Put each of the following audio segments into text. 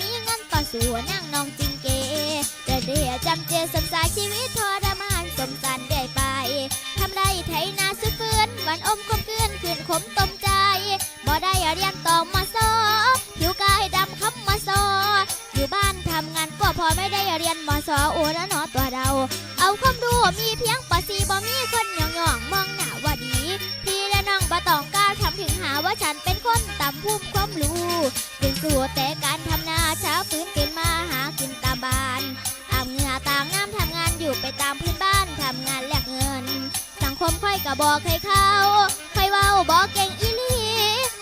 มีเงินปะสู่นั่งนองจิงเกเดือดเดือดจำเจสมสายชีวิตทรมานสมสันเดือยไปทำไรไถนาสุดฟืนวันอมคมเกลือนขืนขมตมใจบ่ได้เรียนต่อมาซอผิวกายดำคำมาซออยู่บ้านทำงานก็พอไม่ได้เรียนมสอโอแล้วเนอตัวเรา เอาความรู้มีเพียงปสีบ่มีคนหยองหยองมองหน้าว่าดี พี่และน้องบ่ต้องกล้ารทำถึงหาว่าฉันเป็น บอกเคยเข้าใครเว้าบอกเก่งอีหลี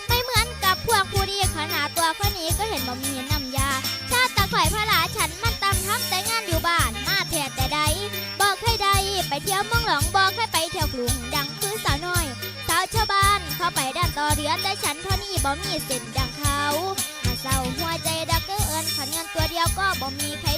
ไม่เหมือนกับพวกผู้ดีขนาดตัวคนนี้ก็เห็นบ่มีน้ำยา ชาติตะข่อยพระหลาฉันมันตำทำแต่งานอยู่บ้านมาแทนแต่ใดบอกเคยใดไปเที่ยวเมืองหลองบอกเคยไปเที่ยวกรุงดังคือสาวน้อยสาวชาวบ้านเข้าไปด้านต่อเรือนแต่ฉันเท่านี้บ่มีเส้นดังเขามาเศร้าหัวใจดักเกอเอินขันเงินตัวเดียวก็บ่มีใคร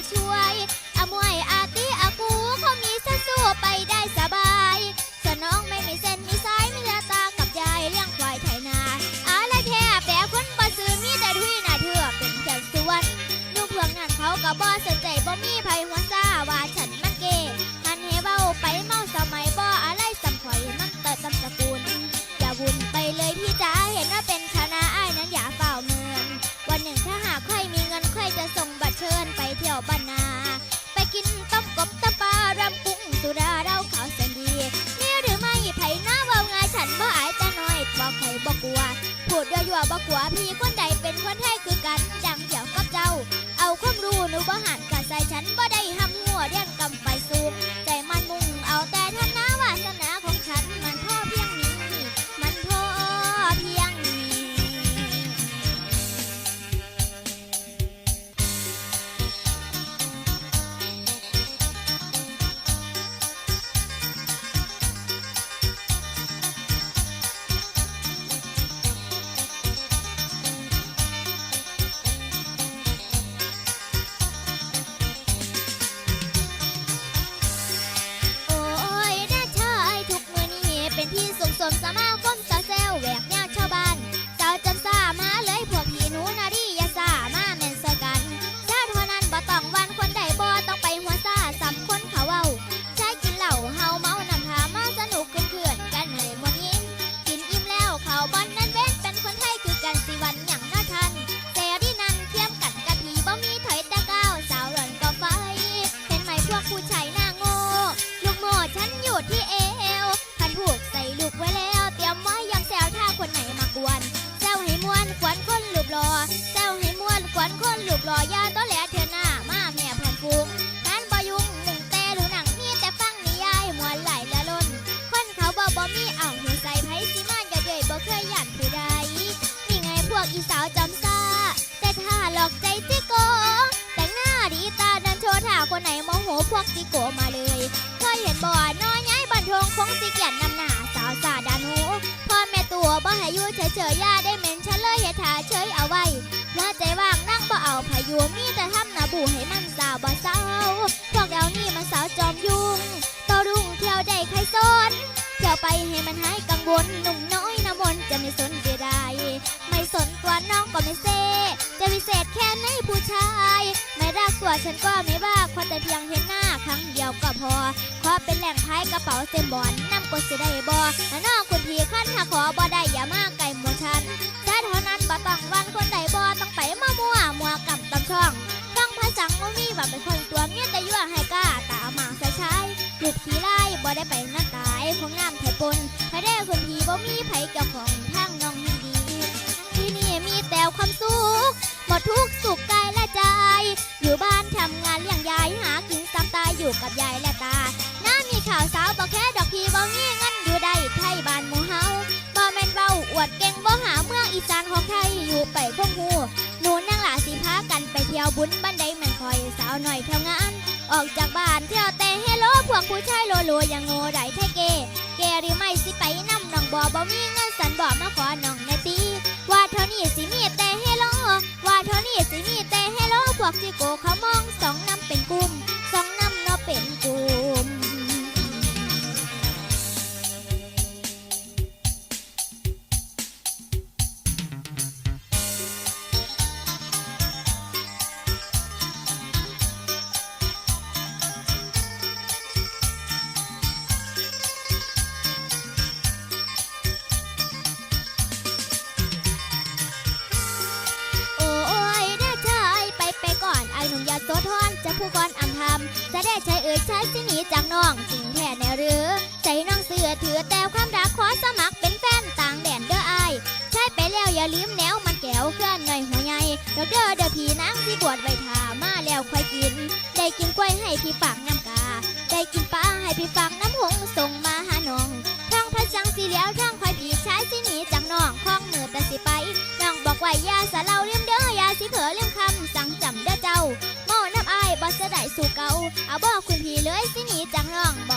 ไทยคือกันดังเดี่ยวกับเจ้า เอาความรู้หนูบ่หันกะใส่ฉันบ่ โหพวกจิโกมาเลยเคยเห็นบ่อน้อยย้ายบันทงคงสิเกียนนำหน้าสาวสาดานหูพ่อแม่ตัวบ่ให้ยู่เฉยเฉยๆย่าได้เหม็นฉันเลยเฮ็ดท่าเฉยเอาไว้เมื่อใจว่างนั่งบ่เอาพายุมีแต่ทำหน้าบูให้มันสาวบ่เศร้าพวกเดี๋ยวนี้มันสาวจอมยุ่งต่อรุ่งเที่ยวได้ใครสนเที่ยวไปให้มันหายกังวลหนุ่มน้อยน้ำมนจะไม่สนเดียดายไม่สนตัวน้องก็ไม่เซ จะพิเศษแค่ไหนผู้ชาย ไม่รักตัวฉันก็ไม่ว่าขอแต่เพียงเห็นหน้าครั้งเดียวก็พอ ขอเป็นแหล่งพายกระเป๋าเต็มบอนนำกดสิได้บ่และน้องคุณพี่ขั้นหาขอบ่ได้อย่ามาไกลหมัวฉันแต่เท่านั้นบ่ต้องวันคนใดบ่ต้องไปมามัวมัวกับตำช่องฟังภาษาบ่มีว่าเป็นคนตัวเมียแต่ยั่วให้กล้าตาหมางใส่ชายลูกขี้ไล่บ่ได้ไปหน้าตายของงามแท้ปนถ้าได้คนพี่บ่มีไผเกี่ยวของทางน้องยิ่งดีที่นี่มีแต่ความสุข มดทุกข์สุขกายและใจ อยู่บ้านทำงานเลี้ยงยายหากินซ้ำตายอยู่กับยายและตา น้ามีข่าวสาวบอกแค่ดอกพีบ่งี้งั้นอยู่ได้ไทยบ้านหมู่เฮาบ่แม่นเว้าอวดเก่งบ่หาเมืองอีสานของไทยอยู่ไปพวกหูหนูนั่งหลาสิพากันไปเที่ยวบุญบันไดแม่นคอยสาวหน่อยเที่ยวงาน ออกจากบ้านเที่ยวแต่เฮโลพวกผู้ชายโลโลย่างโง่ได้ไทยเกเกหรือไม่สิไปนำน้องบ่บ่มีเงินสันบ่มาขอ วกที่โกเขามองสอง ได้ใช้เอือยช้สิหนีจากน้องจริงแท้แน่หรือ ใจน้องเสือถือแต่ความรักขอสมัครเป็นแฟนต่างแดนเด้อไอใช้ไปแล้วอย่าลืมแนวมันแก้วเคลื่อนหน่อยหัวใหญ่เด้อเด้อพี่นางที่บวชไว้ทามาแล้วค่อยกิน ได้กินกล้วยให้พี่ฝากน้ำกา ได้กินปลาให้พี่ฟังน้ำหงส่งมาหาน้องทางพระจังสีเหลียวทางคอยพี่ใช้สิหนีจากน้องคล้องมือแต่สิไปน้องบอกว่ายาสะเล่า เอาบอกคุณพี่เลยสิหนีจังน้องบ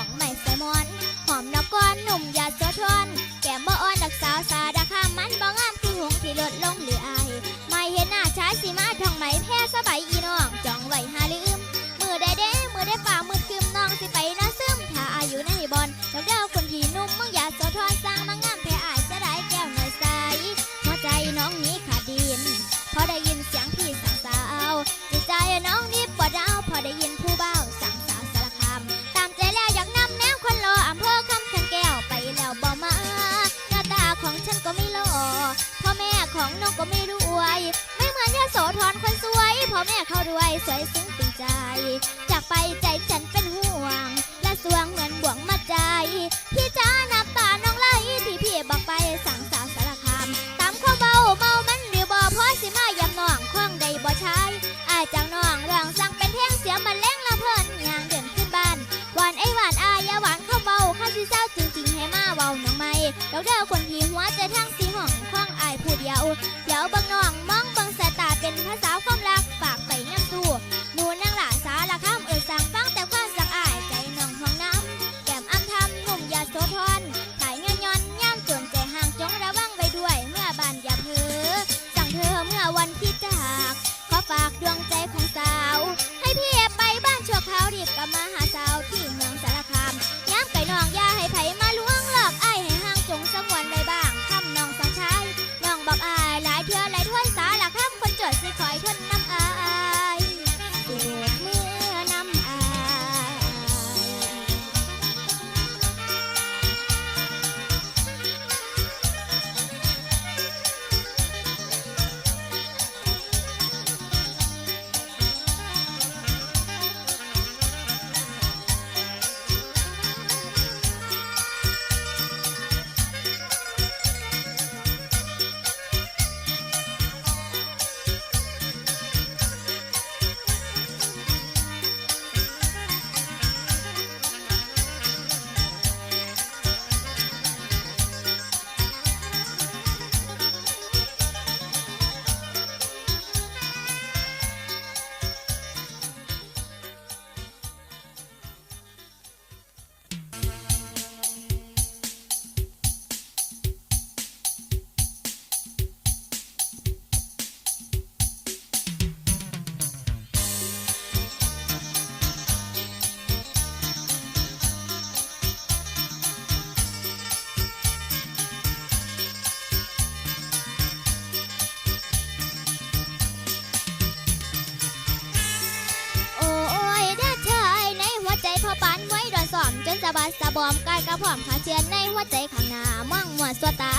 ะบัดสะบอมกายกระพร้อมขาเชียนในหัวใจข้างหน้ามั่งหมวดสวตา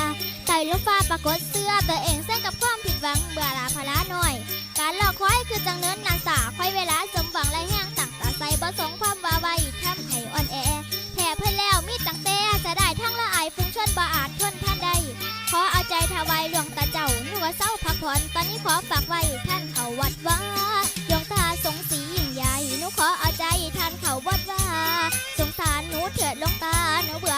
ไต่ลูกฟ้าปรากฏเสื้อตัวเองเส้นกับความผิดหวังเบื่อลาพลาหน่อย การรอคอยคือจังเนินนานสาคอยเวลาสมหวังไรแห้งต่างตาใส่ประสงค์ความวาไวทำให้อ่อนแอแผ่เพื่อแล้วมีตังเต้จะได้ทั้งละอายฟุ้งชนบาอาจทนท่านใดขอเอาใจถวายหลวงตาเจ้าหนัว่าเศร้าพักผ่อนตอนนี้ขอฝากไว้ท่านเขาวัดว่าดวงตาสงสียิ่งใหญ่หนูขอเอาใจท่าน เถิดลงตาหนูเบื่อ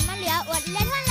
มันมาเหลืออดเล่นวัน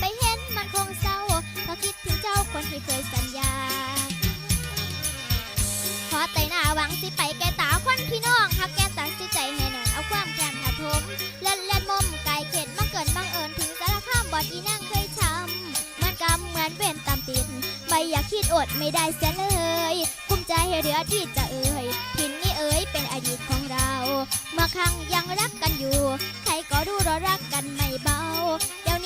ไปเห็นมันคงเศร้าเพราะคิดถึงเจ้าคนที่เคยสัญญาพอแตหน้าหวังสิไปแกตาควันพี่น้องหักแกตักสิใจให้นอนเอาความแค้นถาทมเล่นเล่นมุมไกลเข็ดมาเกิดบังเอิญถึงสารข้ามบอดอีนั่งเคยช้ำมันกำเหมือนเว้นตามติดไม่อยากคิดอดไม่ได้เสียเลยภูมิใจให้เหลือที่จะเอ่ยทินนี่เอ่ยเป็นอดีตของเรา เมื่อครั้งยังรักกันอยู่ ใครก็รู้เรารักกันไม่เบาเดี๋ยว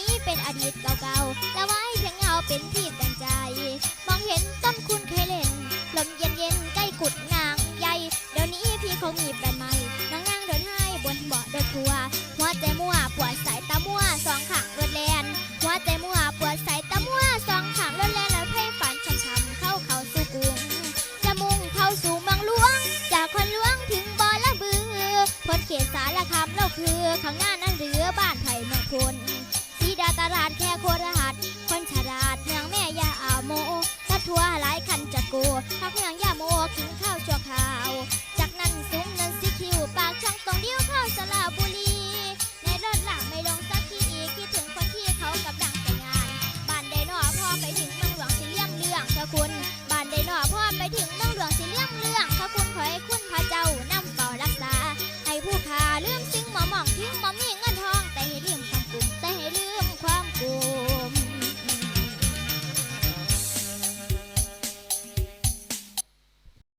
พักเมืองยาโมกินข้าวชั่วคราว จากนั้นสูงเนินซีคิวปากช่องตรงเดียวเข้าสลับ